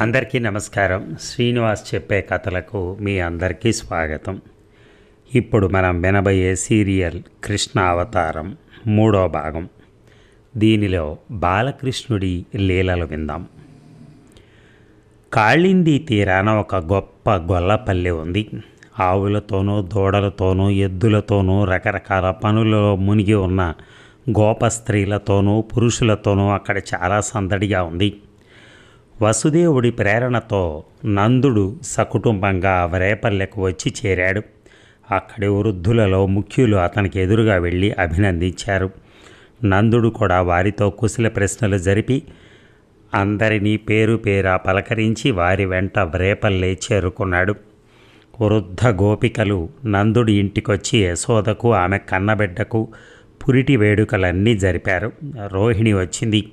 అందరికీ నమస్కారం. శ్రీనివాస్ చెప్పే కథలకు మీ అందరికీ స్వాగతం. ఇప్పుడు మనం వినబోయే సీరియల్ కృష్ణ అవతారం మూడో భాగం. దీనిలో బాలకృష్ణుడి లీలలు విందాం. కాళింది తీరాన ఒక గొప్ప గొల్లపల్లి ఉంది. ఆవులతోనూ దూడలతోనూ ఎద్దులతోనూ రకరకాల పనులలో మునిగి ఉన్న గోప స్త్రీలతోనూ పురుషులతోనూ అక్కడ చాలా సందడిగా ఉంది. వసుదేవుడి ప్రేరణతో నందుడు సకుటుంబంగా వరేపల్లెకు వచ్చి చేరాడు. అక్కడి వృద్ధులలో ముఖ్యులు అతనికి ఎదురుగా వెళ్ళి అభినందించారు. నందుడు కూడా వారితో కుశల ప్రశ్నలు జరిపి అందరినీ పేరు పేరా పలకరించి వారి వెంట వ్రేపల్లే చేరుకున్నాడు. వృద్ధ గోపికలు నందుడి ఇంటికొచ్చి యశోదకు ఆమె కన్నబిడ్డకు పురిటి వేడుకలన్నీ జరిపారు. రోహిణి వచ్చింది.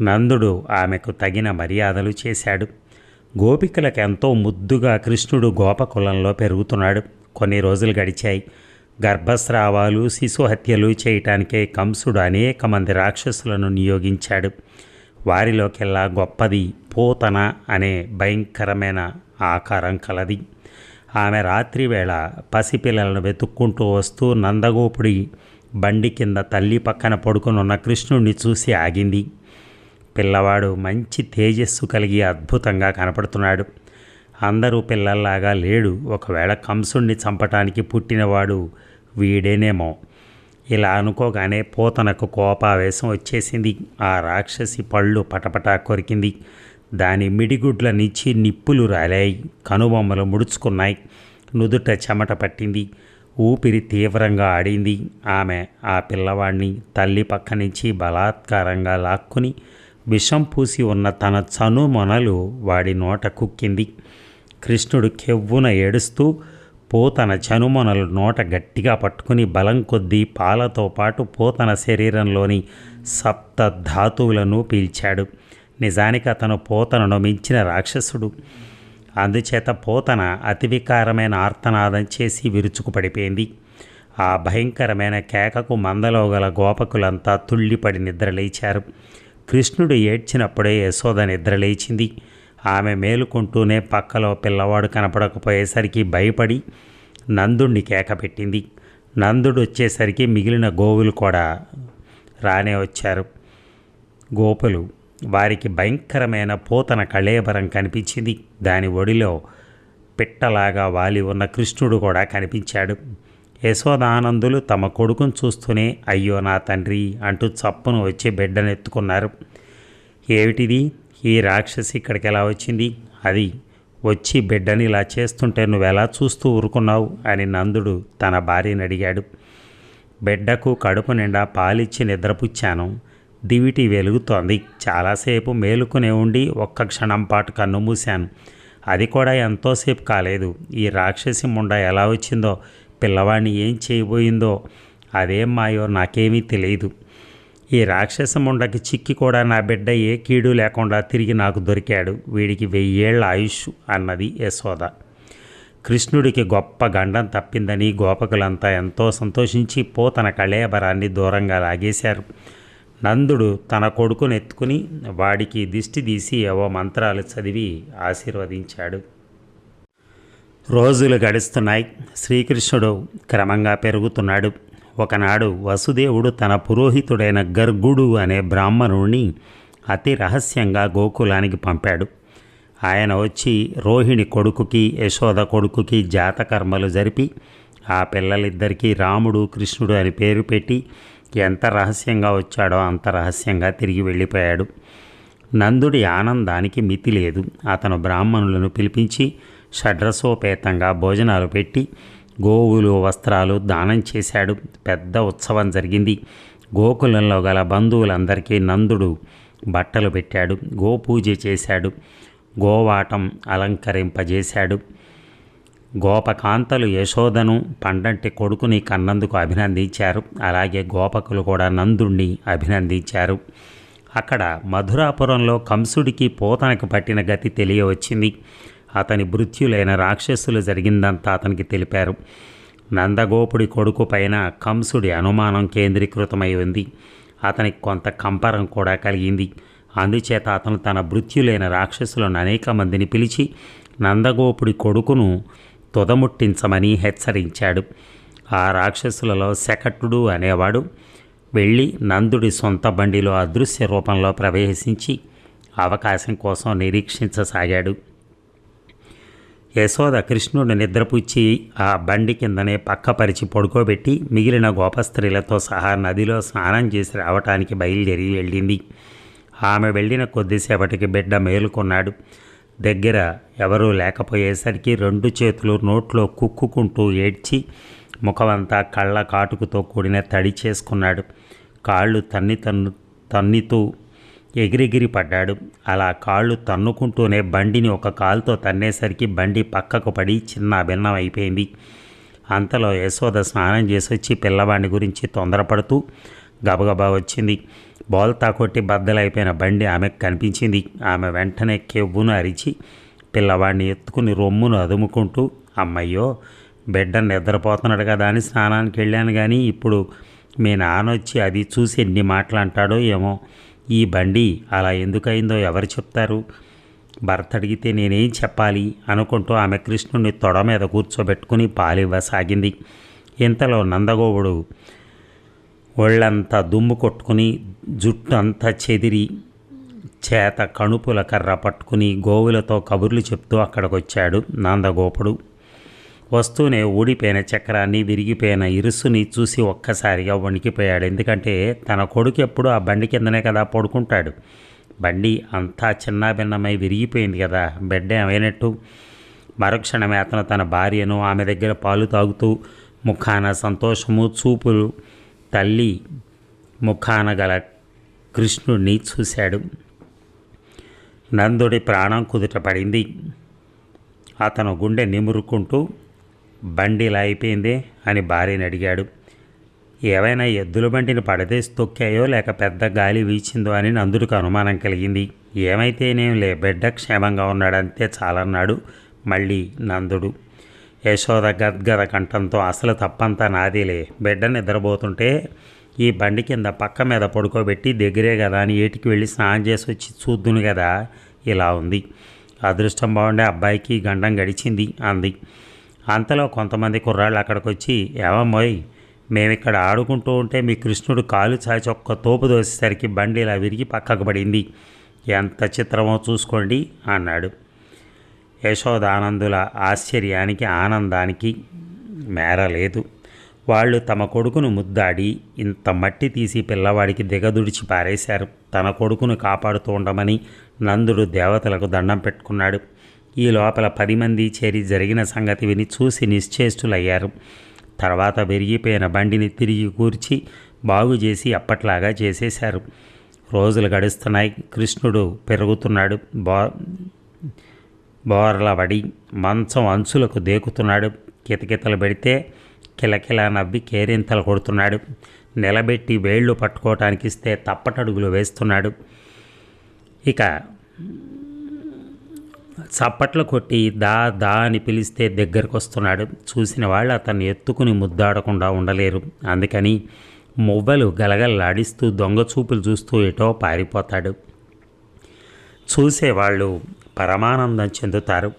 నందుడు ఆమెకు తగిన మర్యాదలు చేశాడు. గోపికలకు ఎంతో ముద్దుగా కృష్ణుడు గోపకులంలో పెరుగుతున్నాడు. కొన్ని రోజులు గడిచాయి. గర్భస్రావాలు శిశుహత్యలు చేయటానికే కంసుడు అనేక మంది రాక్షసులను నియోగించాడు. వారిలోకెల్లా గొప్పది పోతన అనే భయంకరమైన ఆకారం కలది. ఆమె రాత్రివేళ పసిపిల్లలను వెతుక్కుంటూ వస్తూ నందగోపుడి బండి కింద తల్లి పక్కన పడుకునున్న కృష్ణుడిని చూసి ఆగింది. పిల్లవాడు మంచి తేజస్సు కలిగి అద్భుతంగా కనపడుతున్నాడు. అందరూ పిల్లల్లాగా లేడు. ఒకవేళ కంసుణ్ణి చంపటానికి పుట్టినవాడు వీడేనేమో. ఇలా అనుకోగానే పోతనకు కోపావేశం వచ్చేసింది. ఆ రాక్షసి పళ్ళు పటపటా కొరికింది. దాని మిడిగుడ్ల నుంచి నిప్పులు రాలాయి. కనుబొమ్మలు ముడుచుకున్నాయి. నుదుట చెమట పట్టింది. ఊపిరి తీవ్రంగా ఆడింది. ఆమె ఆ పిల్లవాడిని తల్లి పక్క నుంచి బలాత్కారంగా లాక్కుని విషం పూసి ఉన్న తన చనుమొనలు వాడి నోట కుక్కింది కృష్ణుడు కెవ్వున ఏడుస్తూ పోతన చనుమొనలు నోట గట్టిగా పట్టుకుని బలం కొద్దీ పాలతో పాటు పోతన శరీరంలోని సప్త ధాతువులను పీల్చాడు. నిజానికి అతను పోతనను మించిన రాక్షసుడు. అందుచేత పోతన అతివికారమైన ఆర్తనాదం చేసి విరుచుకుపడిపోయింది ఆ భయంకరమైన కేకకు మందలో గల గోపకులంతా తుళ్ళిపడి నిద్రలేచారు. కృష్ణుడు ఏడ్చినప్పుడే యశోద నిద్రలేచింది ఆమె మేలుకుంటూనే పక్కలో పిల్లవాడు కనపడకపోయేసరికి భయపడి నందుణ్ణి కేకపెట్టింది నందుడు వచ్చేసరికి మిగిలిన గోవులు కూడా రానే వచ్చారు. గోపులు వారికి భయంకరమైన పోతన కళేబరం కనిపించింది. దాని ఒడిలో పిట్టలాగా వాలి ఉన్న కృష్ణుడు కూడా కనిపించాడు. యశోదానందులు తమ కొడుకును చూస్తూనే అయ్యో నా తండ్రి అంటూ చప్పును వచ్చి బిడ్డనెత్తుకున్నారు. ఏమిటిది? ఈ రాక్షసి ఇక్కడికి ఎలా వచ్చింది? అది వచ్చి బిడ్డని ఇలా చేస్తుంటే నువ్వు ఎలా చూస్తూ ఊరుకున్నావు? అని నందుడు తన భార్యని అడిగాడు. బిడ్డకు కడుపు నిండా పాలిచ్చి నిద్రపుచ్చాను. దివిటి వెలుగుతోంది. చాలాసేపు మేలుకునే ఉండి ఒక్క క్షణం పాటు కన్ను మూశాను. అది కూడా ఎంతోసేపు కాలేదు. ఈ రాక్షసి ముండ ఎలా వచ్చిందో పిల్లవాడిని ఏం చేయబోయిందో అదేం మాయో నాకేమీ తెలియదు. ఈ రాక్షస ముండకి చిక్కి కూడా నా బిడ్డ ఏ కీడు లేకుండా తిరిగి నాకు దొరికాడు. వీడికి వెయ్యేళ్ళ ఆయుష్ అన్నది యశోద. కృష్ణుడికి గొప్ప గండం తప్పిందని గోపకులంతా ఎంతో సంతోషించి పోతన కళేబరాన్ని దూరంగా లాగేశారు. నందుడు తన కొడుకును ఎత్తుకుని వాడికి దిష్టి తీసి ఏవో మంత్రాలు చదివి ఆశీర్వదించాడు. రోజులు గడుస్తున్నాయి. శ్రీకృష్ణుడు క్రమంగా పెరుగుతున్నాడు. ఒకనాడు వసుదేవుడు తన పురోహితుడైన గర్గుడు అనే బ్రాహ్మణుడిని అతి రహస్యంగా గోకులానికి పంపాడు. ఆయన వచ్చి రోహిణి కొడుకుకి యశోద కొడుకుకి జాతకర్మలు జరిపి ఆ పిల్లలిద్దరికీ రాముడు కృష్ణుడు అని పేరు పెట్టి ఎంత రహస్యంగా వచ్చాడో అంత రహస్యంగా తిరిగి వెళ్ళిపోయాడు. నందుడి ఆనందానికి మితి లేదు. అతను బ్రాహ్మణులను పిలిపించి షడ్రసోపేతంగా భోజనాలు పెట్టి గోవులు వస్త్రాలు దానం చేశాడు. పెద్ద ఉత్సవం జరిగింది. గోకులంలో గల బంధువులందరికీ నందుడు బట్టలు పెట్టాడు. గోపూజ చేశాడు. గోవాటం అలంకరింపజేశాడు. గోపకాంతలు యశోదను పండంటి కొడుకుని కన్నందుకు అభినందించారు. అలాగే గోపకులు కూడా నందుణ్ణి అభినందించారు. అక్కడ మధురాపురంలో కంసుడికి పోతనకు పట్టిన గతి తెలియవచ్చింది. అతని మృత్యులైన రాక్షసులు జరిగిందంతా అతనికి తెలిపారు. నందగోపుడి కొడుకు పైన కంసుడి అనుమానం కేంద్రీకృతమై ఉంది. అతనికి కొంత కంపరం కూడా కలిగింది. అందుచేత అతను తన భృత్యులైన రాక్షసులను అనేక మందిని పిలిచి నందగోపుడి కొడుకును తుదముట్టించమని హెచ్చరించాడు. ఆ రాక్షసులలో శకటుడు అనేవాడు వెళ్ళి నందుడి సొంత బండిలో అదృశ్య రూపంలో ప్రవేశించి అవకాశం కోసం నిరీక్షించసాగాడు. యశోద కృష్ణుడు నిద్రపుచ్చి ఆ బండి కిందనే పక్కపరిచి పడుకోబెట్టి మిగిలిన గోపస్త్రీలతో సహా నదిలో స్నానం చేసి రావటానికి బయలుదేరి వెళ్ళింది. ఆమె వెళ్ళిన కొద్దిసేపటికి బిడ్డ మేలుకున్నాడు. దగ్గర ఎవరూ లేకపోయేసరికి రెండు చేతులు నోట్లో కుక్కుకుంటూ ఏడ్చి ముఖమంతా కళ్ళ కాటుకుతో కూడిన తడి చేసుకున్నాడు. కాళ్ళు తన్ని తన్ను తన్నితూ ఎగిరెగిరి పడ్డాడు. అలా కాళ్ళు తన్నుకుంటూనే బండిని ఒక కాలుతో తన్నేసరికి బండి పక్కకు పడి చిన్న భిన్నం అయిపోయింది. అంతలో యశోద స్నానం చేసి వచ్చి పిల్లవాడిని గురించి తొందరపడుతూ గబగబా వచ్చింది. బోల్తా కొట్టి బద్దలైపోయిన బండి ఆమెకు కనిపించింది. ఆమె వెంటనే కెవ్వును అరిచి పిల్లవాడిని ఎత్తుకుని రొమ్మును అదుముకుంటూ అమ్మయ్యో బిడ్డ నిద్రపోతున్నాడు కదా అని స్నానానికి వెళ్ళాను కానీ ఇప్పుడు మీ నాన్న వచ్చి అది చూసి ఎన్ని మాటలు అంటాడో ఏమో. ఈ బండి అలా ఎందుకయిందో ఎవరు చెప్తారు? భర్త అడిగితే నేనేం చెప్పాలి? అనుకుంటూ ఆమె కృష్ణుడిని తొడ మీద కూర్చోబెట్టుకుని పాలివ్వసాగింది. ఇంతలో నందగోవుడు ఒళ్ళంతా దుమ్ము కొట్టుకుని జుట్టు అంతా చెదిరి చేత కణుపుల కర్ర పట్టుకుని గోవులతో కబుర్లు చెప్తూ అక్కడికి వచ్చాడు నందగోపుడు. వస్తూనే ఊడిపోయిన చక్రాన్ని విరిగిపోయిన ఇరుసుని చూసి ఒక్కసారిగా వణికిపోయాడు. ఎందుకంటే తన కొడుకు ఎప్పుడు ఆ బండి కిందనే కదా పడుకుంటాడు. బండి అంతా చిన్నాభిన్నమై విరిగిపోయింది కదా. బిడ్డ ఏమైనట్టు మరుక్షణమే అతను తన భార్యను ఆమె దగ్గర పాలు తాగుతూ ముఖాన సంతోషము చూపులు తల్లి ముఖాన గల కృష్ణుడిని చూశాడు. నందుడి ప్రాణం కుదుట పడింది. అతను గుండె నిమురుకుంటూ బండి ఇలా అయిపోయిందే అని భార్యని అడిగాడు. ఏవైనా ఎద్దుల బండిని పడదేసి తొక్కాయో లేక పెద్ద గాలి వీచిందో అని నందుడికి అనుమానం కలిగింది. ఏమైతేనేం లే బిడ్డ క్షేమంగా ఉన్నాడంతే చాలన్నాడు మళ్ళీ నందుడు. యశోద గద్గద కంఠంతో అసలు తప్పంతా నాదేలే. బిడ్డ నిద్రపోతుంటే ఈ బండి కింద పక్క మీద పడుకోబెట్టి దగ్గరే కదా అని ఏటికి వెళ్ళి స్నానం చేసి వచ్చి చూద్దును కదా? ఇలా ఉంది. అదృష్టం బాగుండే అబ్బాయికి గండం గడిచింది అంది. అంతలో కొంతమంది కుర్రాళ్ళు అక్కడికి వచ్చి ఏమమ్మోయ్ మేమిక్కడ ఆడుకుంటూ ఉంటే మీ కృష్ణుడు కాలు చాచి ఒక్క తోపు దోసేసరికి బండి ఇలా విరిగి పక్కకు పడింది. ఎంత చిత్రమో చూసుకోండి అన్నాడు. యశోదానందుల ఆశ్చర్యానికి ఆనందానికి మేరలేదు వాళ్ళు తమ కొడుకును ముద్దాడి ఇంత మట్టి తీసి పిల్లవాడికి దిగదుడిచి పారేశారు. తన కొడుకును కాపాడుతూ ఉండమని నందుడు దేవతలకు దండం పెట్టుకున్నాడు. ఈ లోపల పది మంది చేరి జరిగిన సంగతి విని చూసి నిశ్చేష్టులయ్యారు. తర్వాత విరిగిపోయిన బండిని తిరిగి కూర్చి బాగు చేసి అప్పట్లాగా చేసేశారు. రోజులు గడుస్తున్నాయి. కృష్ణుడు పెరుగుతున్నాడు. బో బోర్ల పడి మంచం అంచులకు దేకుతున్నాడు. కితకితలు పెడితే కిలకిల నవ్వి కేరింతలు కొడుతున్నాడు. నిలబెట్టి వేళ్ళు పట్టుకోవటానికి ఇస్తే తప్పటడుగులు వేస్తున్నాడు. ఇక చప్పట్లు కొట్టి దా దా అని పిలిస్తే దగ్గరకు వస్తున్నాడు చూసిన వాళ్ళు అతన్ని ఎత్తుకుని ముద్దాడకుండా ఉండలేరు. అందుకని మువ్వలు గలగల్లాడిస్తూ దొంగ చూపులు చూస్తూ ఎటో పారిపోతాడు. చూసేవాళ్ళు పరమానందం చెందుతారు.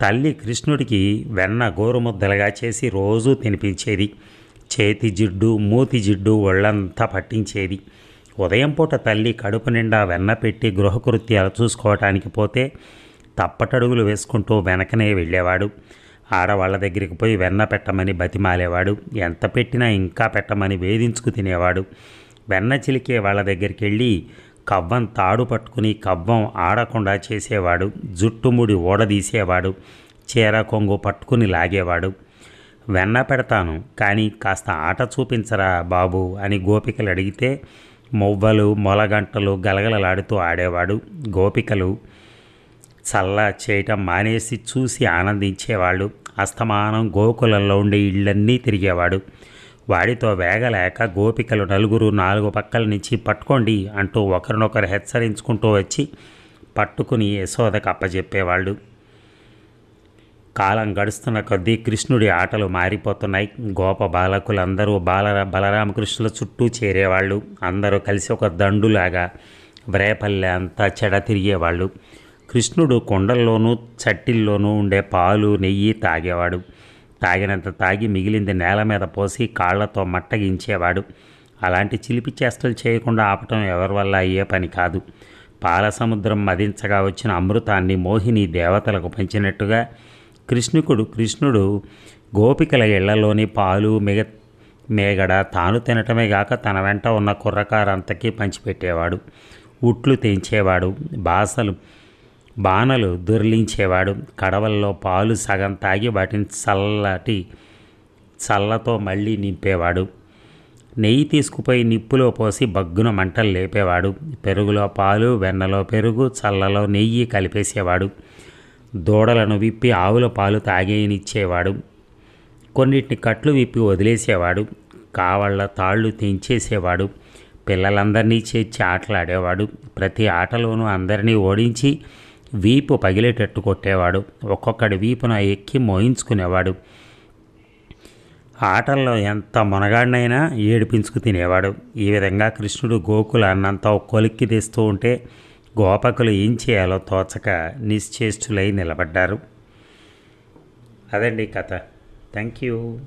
తల్లి కృష్ణుడికి వెన్న గోరుముద్దలుగా చేసి రోజూ తినిపించేది. చేతి జిడ్డు మూతి జిడ్డు ఒళ్ళంతా పట్టించేది. ఉదయం పూట తల్లి కడుపు నిండా వెన్న పెట్టి గృహకృత్యాలు చూసుకోవటానికి పోతే తప్పటడుగులు వేసుకుంటూ వెనకనే వెళ్ళేవాడు. ఆడవాళ్ళ దగ్గరికి పోయి వెన్న పెట్టమని బతిమాలేవాడు. ఎంత పెట్టినా ఇంకా పెట్టమని వేధించుకు తినేవాడు. వెన్న చిలికే వాళ్ళ దగ్గరికి వెళ్ళి కవ్వం తాడు పట్టుకుని కవ్వం ఆడకుండా చేసేవాడు. జుట్టుముడి ఓడదీసేవాడు. చీర కొంగు పట్టుకుని లాగేవాడు. వెన్న పెడతాను కానీ కాస్త ఆట చూపించరా బాబు అని గోపికలు అడిగితే మొవ్వలు మొలగంటలు గలగలలాడుతూ ఆడేవాడు. గోపికలు చల్ల చేయటం మానేసి చూసి ఆనందించేవాళ్ళు. అస్తమానం గోకులంలో ఉండే ఇళ్ళన్నీ తిరిగేవాడు. వాడితో వేగలేక గోపికలు నలుగురు నాలుగు పక్కల నుంచి పట్టుకోండి అంటూ ఒకరినొకరు హెచ్చరించుకుంటూ వచ్చి పట్టుకుని యశోదకు అప్పచెప్పేవాళ్ళు కాలం గడుస్తున్న కొద్దీ కృష్ణుడి ఆటలు మారిపోతున్నాయి. గోప బాలకులందరూ బాల బలరామకృష్ణుల చుట్టూ చేరేవాళ్ళు. అందరూ కలిసి ఒక దండులాగా వ్రేపల్లె అంతా చెడ తిరిగేవాళ్ళు. కృష్ణుడు కొండల్లోనూ చట్టిల్లోనూ ఉండే పాలు నెయ్యి తాగేవాడు. తాగినంత తాగి మిగిలింది నేల మీద పోసి కాళ్ళతో మట్టగించేవాడు. అలాంటి చిలిపి చేష్టలు చేయకుండా ఆపటం ఎవరి వల్ల అయ్యే పని కాదు. పాల సముద్రం మదించగా వచ్చిన అమృతాన్ని మోహిని దేవతలకు పంచినట్టుగా కృష్ణుకుడు కృష్ణుడు గోపికల ఇళ్ళలోని పాలు మిగ మేగడ తాను తినటమే గాక తన వెంట ఉన్న కుర్రకారంతకీ పంచిపెట్టేవాడు. ఉట్లు తెంచేవాడు. బాసలు బాణలు దొర్లించేవాడు. కడవల్లో పాలు సగం తాగి వాటిని చల్లటి చల్లతో మళ్ళీ నింపేవాడు. నెయ్యి తీసుకుపోయి నిప్పులో పోసి బగ్గున మంటలు లేపేవాడు. పెరుగులో పాలు వెన్నలో పెరుగు చల్లలో నెయ్యి కలిపేసేవాడు. దూడలను విప్పి ఆవుల పాలు తాగేయనిచ్చేవాడు కొన్నిటిని కట్లు విప్పి వదిలేసేవాడు. కావళ్ళ తాళ్ళు తెంచేసేవాడు. పిల్లలందరినీ చేర్చి ఆటలాడేవాడు. ప్రతి ఆటలోనూ అందరినీ ఓడించి వీపు పగిలేటట్టు కొట్టేవాడు. ఒక్కొక్కడి వీపున ఎక్కి మోయించుకునేవాడు. ఆటల్లో ఎంత మునగాడినైనా ఏడిపించుకు తినేవాడు. ఈ విధంగా కృష్ణుడు గోకుల అన్నంతా కొలిక్కి తెస్తూ ఉంటే గోపకులు ఏం చేయాలో తోచక నిశ్చేష్టులై నిలబడ్డారు. అదండి కథ. Thank you